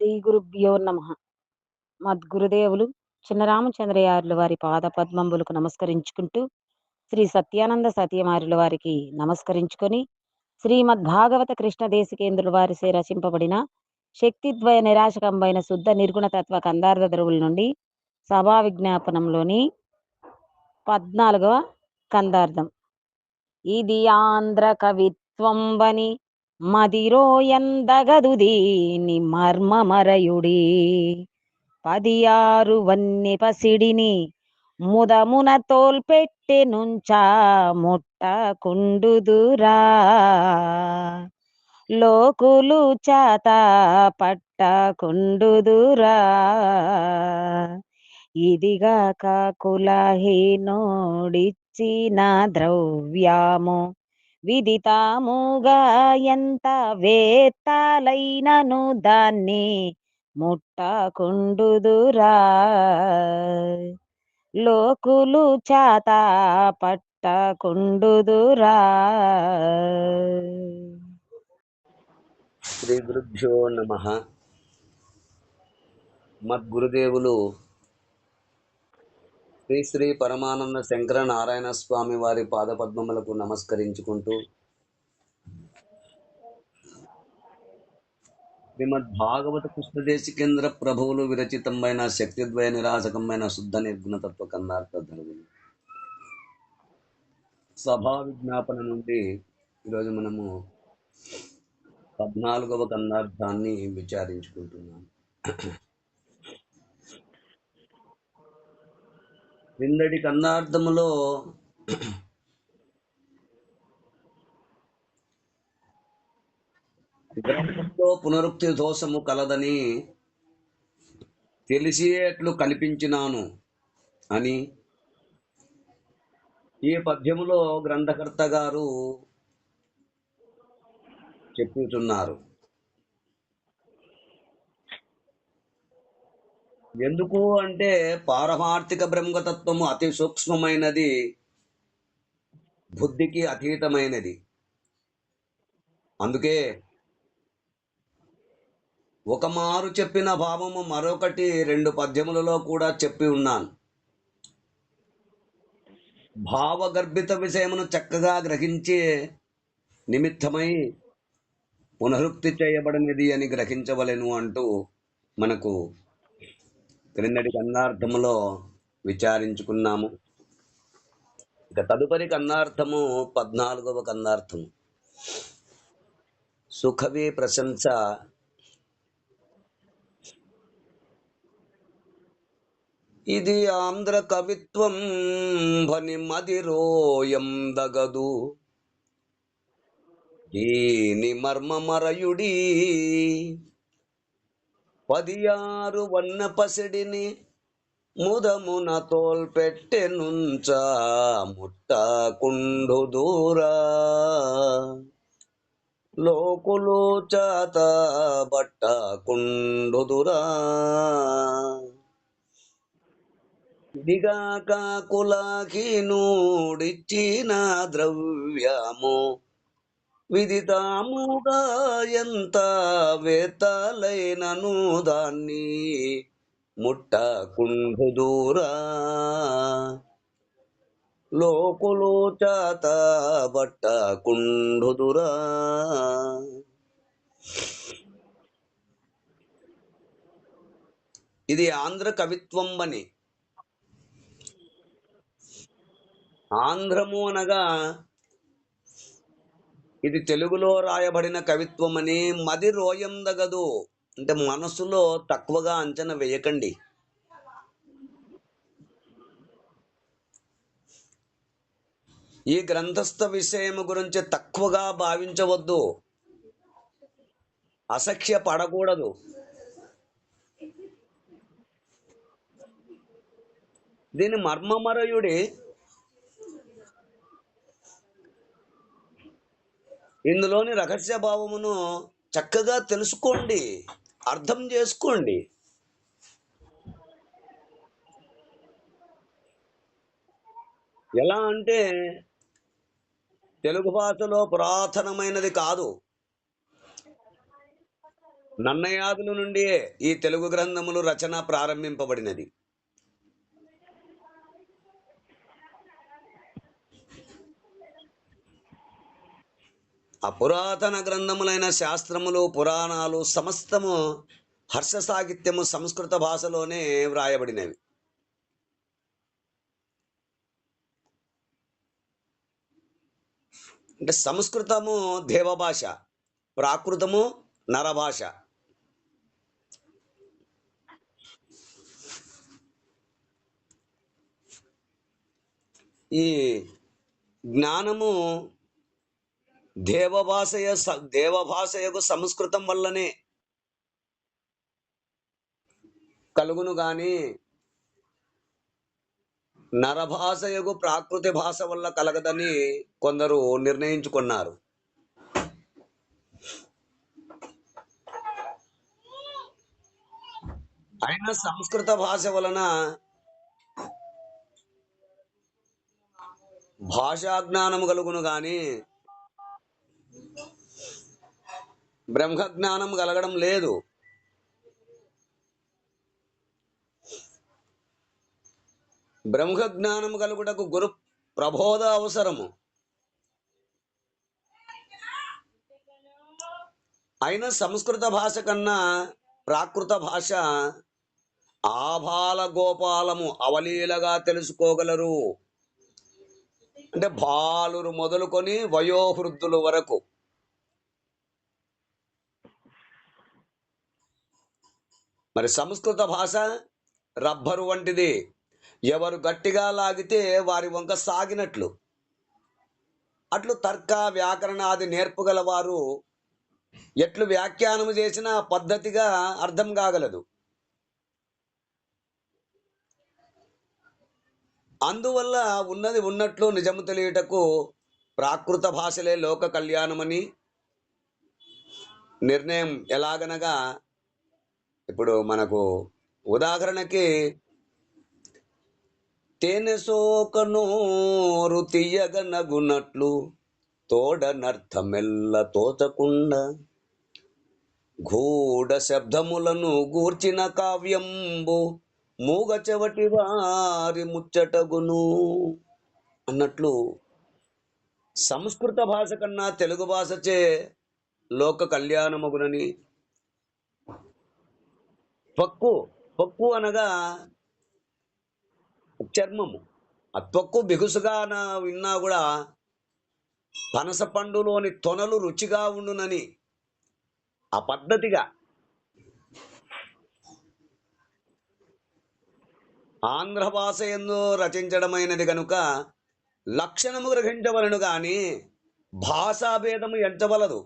శ్రీ గురుభ్యో నమ. మద్గురుదేవులు చిన్నరామచంద్రయారుల వారి పాద పద్మంబులకు నమస్కరించుకుంటూ శ్రీ సత్యానంద సత్యమారుల వారికి నమస్కరించుకొని శ్రీమద్భాగవత కృష్ణ దేశికేంద్రుల వారిసే రచింపబడిన శక్తిద్వయ నిరాశకంబైన శుద్ధ నిర్గుణ తత్వ కందార్థ ధ్రువుల నుండి సభా విజ్ఞాపనంలోని పద్నాలుగవ కందార్థం. ఇది ఆంధ్ర కవిత్వం మదిరో మదిరోయందగదు దీని మర్మమరయుడి. పదియారు వన్ని పసిడిని ముదమున తోల్పెట్టె నుంచా ముట్ట కుండుదురా. లోకులు చేత పట్ట కుండుదురా. ఇదిగాక కులహీనోడిచ్చిన ద్రవ్యాము విదితాముగా ఎంత వేత్తాలైనను దాన్ని ముట్టకుండుదురా. లోకులు చాత పట్టకుండుదురా. శ్రీ గురుభ్యో నమ. మద్గురుదేవులు శ్రీ శ్రీ పరమానంద శంకర నారాయణ స్వామి వారి పాదపద్మములకు నమస్కరించుకుంటూ శ్రీమద్ భాగవత కృష్ణదేశికేంద్ర ప్రభువులు విరచితమైన శక్తిద్వయ నిరాశకమైన శుద్ధ నిర్గుణతత్వ కందార్థ ధరువులు సభా విజ్ఞాపన నుండి ఈరోజు మనము పద్నాలుగవ కందార్థాన్ని విచారించుకుంటున్నాం. క్రిందటి కన్నార్థములో గ్రంథంలో పునరుక్తి దోషము కలదని తెలిసేట్లు కల్పించినాను అని ఈ పద్యములో గ్రంథకర్త గారు చెప్పుతున్నారు. ఎందుకు అంటే పారమార్థిక బ్రహ్మతత్వము అతి సూక్ష్మమైనది బుద్ధికి అతీతమైనది. అందుకే ఒక మారు చెప్పిన భావము మరొకటి రెండు పద్యములలో కూడా చెప్పి ఉన్నాను. భావగర్భిత విషయమును చక్కగా గ్రహించే నిమిత్తమై పునరుక్తి చేయబడినది అని గ్రహించవలెను అంటూ మనకు క్రిందటి కన్నార్థములో విచారించుకున్నాము. ఇక తదుపరి కన్నార్థము పద్నాలుగవ కన్నార్థము. సుఖవి ప్రశంస. ఇది ఆంధ్ర కవిత్వం భని మదిరోయం దగదు. దీని మర్మమరయుడీ పదియారు వన్న పసిడిని ముదమున తోల్పెట్టెనుంచ ముట్టకుండు దూరా. లోకులు చాత బట్ట కుండుదురా దిగాక కులాకి నూడిచ్చిన ద్రవ్యము విదితాముగా ఎంత వేతలైనను దాన్ని ముట్టకుండుదూరా. లోకులు చాత బట్ట దురా ఇది ఆంధ్ర కవిత్వం అని ఆంధ్రము అనగా ఇది తెలుగులో రాయబడిన కవిత్వం అని మది రోయందగదు. అంటే మనసులో తక్కువగా అంచనా వేయకండి. ఈ గ్రంథస్థ విషయము గురించి తక్కువగా భావించవద్దు. అసఖ్య పడకూడదు. దీని మర్మమరయుడి ఇందులోని రహస్య భావమును చక్కగా తెలుసుకోండి. అర్థం చేసుకోండి. ఎలా అంటే తెలుగు భాషలో పురాతనమైనది కాదు. నన్నయాదుల నుండి ఈ తెలుగు గ్రంథములు రచన ప్రారంభింపబడినది. ఆ పురాతన గ్రంథములైన శాస్త్రములు పురాణాలు సమస్తము హర్ష సాహిత్యము సంస్కృత భాషలోనే వ్రాయబడినవి. అంటే సంస్కృతము దేవభాష ప్రాకృతము నరభాష. ఈ జ్ఞానము దేవభాషయ దేవభాషయకు సంస్కృతం వల్లనే కలుగును గాని నరభాషయకు ప్రాకృతి భాష వల్ల కలగదని కొందరు నిర్ణయించుకున్నారు. అయినా సంస్కృత భాష వలన భాషా జ్ఞానము కలుగును కానీ బ్రహ్మజ్ఞానం కలగడం లేదు. బ్రహ్మ జ్ఞానం కలుగుటకు గురు ప్రబోధ అవసరము. అయినా సంస్కృత భాష కన్నా ప్రాకృత భాష ఆభాల గోపాలము అవలీలగా తెలుసుకోగలరు. అంటే బాలురు మొదలుకొని వయోవృద్ధులు వరకు మరి సంస్కృత భాష రబ్బరు వంటిది. ఎవరు గట్టిగా లాగితే వారి వంక సాగినట్లు. అట్లు తర్క వ్యాకరణాది నేర్పుగల వారు ఎట్లు వ్యాఖ్యానము చేసినా పద్ధతిగా అర్థం కాగలదు. అందువల్ల ఉన్నది ఉన్నట్లు నిజము తెలియుటకు ప్రాకృత భాషలే లోక కళ్యాణమని నిర్ణయం ఎలాగనగా ఇప్పుడు మనకు ఉదాహరణకి తేనె సోకనోరు తీయగనగునట్లు తోడనర్థమెల్ల తోచకుండా గూఢ శబ్దములను గూర్చిన కావ్యంబు మూగ చెవటి వారి ముచ్చటగును అన్నట్లు సంస్కృత భాష కన్నా తెలుగు భాషచే లోక కళ్యాణమగునని పక్కు పక్కు అనగా చర్మము. ఆ త్వక్కు బిగుసుగా నా విన్నా కూడా పనస పండులోని తొనలు రుచిగా ఉండునని ఆ పద్ధతిగా ఆంధ్ర భాష ఎందు రచించడమైనది కనుక లక్షణము గ్రహించవలను కానీ భాషాభేదము ఎంచవలదు.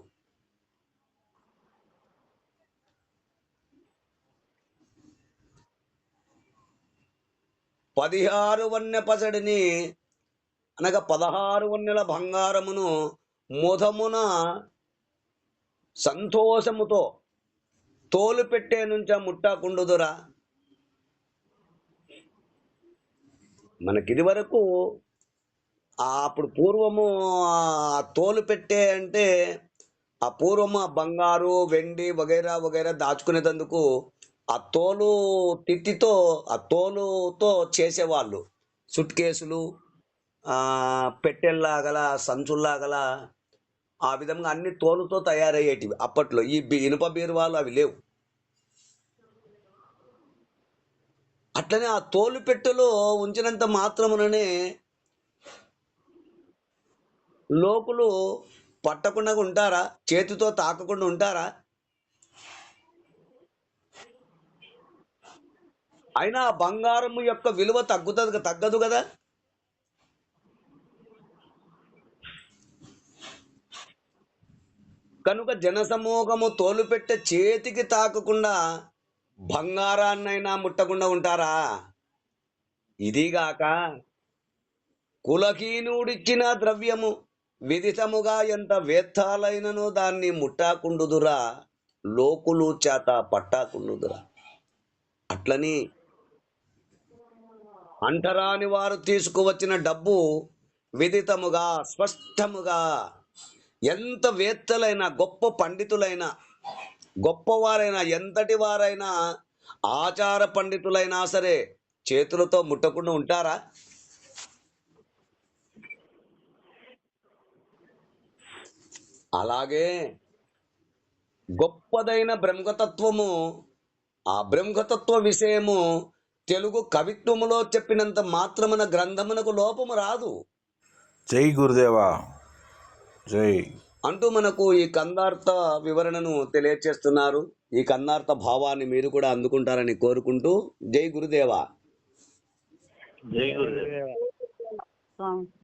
పదిహారు వన్నె పసడిని అనగా పదహారు వన్నెల బంగారమును ముధమున సంతోషముతో తోలు పెట్టే నుంచా ముట్టాకుండుదురా మనకిది వరకు అప్పుడు పూర్వము తోలు పెట్టే అంటే ఆ పూర్వము ఆ బంగారు వెండి వగైరా వగైరా దాచుకునేటందుకు ఆ తోలు తిత్తితో ఆ తోలుతో చేసేవాళ్ళు. సుట్ కేసులు పెట్టెల్లాగల సంచుల్లాగల ఆ విధంగా అన్ని తోలుతో తయారయ్యేటివి. అప్పట్లో ఈ బి- ఇనుప బీరువాలు అవి లేవు. అట్లనే ఆ తోలు పెట్టెలో ఉంచినంత మాత్రముననే లోకులు పట్టకుండా ఉంటారా? చేతితో తాకకుండా ఉంటారా? అయినా బంగారం బంగారము యొక్క విలువ తగ్గుతుంది తగ్గదు కదా? కనుక జనసమూహము తోలుపెట్టే చేతికి తాకకుండా బంగారాన్నైనా ముట్టకుండా ఉంటారా? ఇదిగాక కులహీనుడిచ్చిన ద్రవ్యము విదితముగా ఎంత వేత్తాలైనను దాన్ని ముట్టాకుండుదురా? లోకులు చేత పట్టాకుండుదురా. అట్లని అంటరాని వారు తీసుకువచ్చిన డబ్బు విదితముగా స్పష్టముగా ఎంత వేత్తలైన గొప్ప పండితులైన గొప్పవారైనా ఎంతటి వారైనా ఆచార పండితులైనా సరే చేతులతో ముట్టకుండా ఉంటారా? అలాగే గొప్పదైన బ్రహ్మతత్వము ఆ బ్రహ్మతత్వ విషయము తెలుగు కవిత్వములో చెప్పినంత మాత్రమున గ్రంథమునకు లోపము రాదు. జై గురుదేవా జై. అంటూ మనకు ఈ కందార్థ వివరణను తెలియచేస్తున్నారు. ఈ కందార్థ భావాన్ని మీరు కూడా అందుకుంటారని కోరుకుంటూ జై గురుదేవా. జై గురుదేవ్.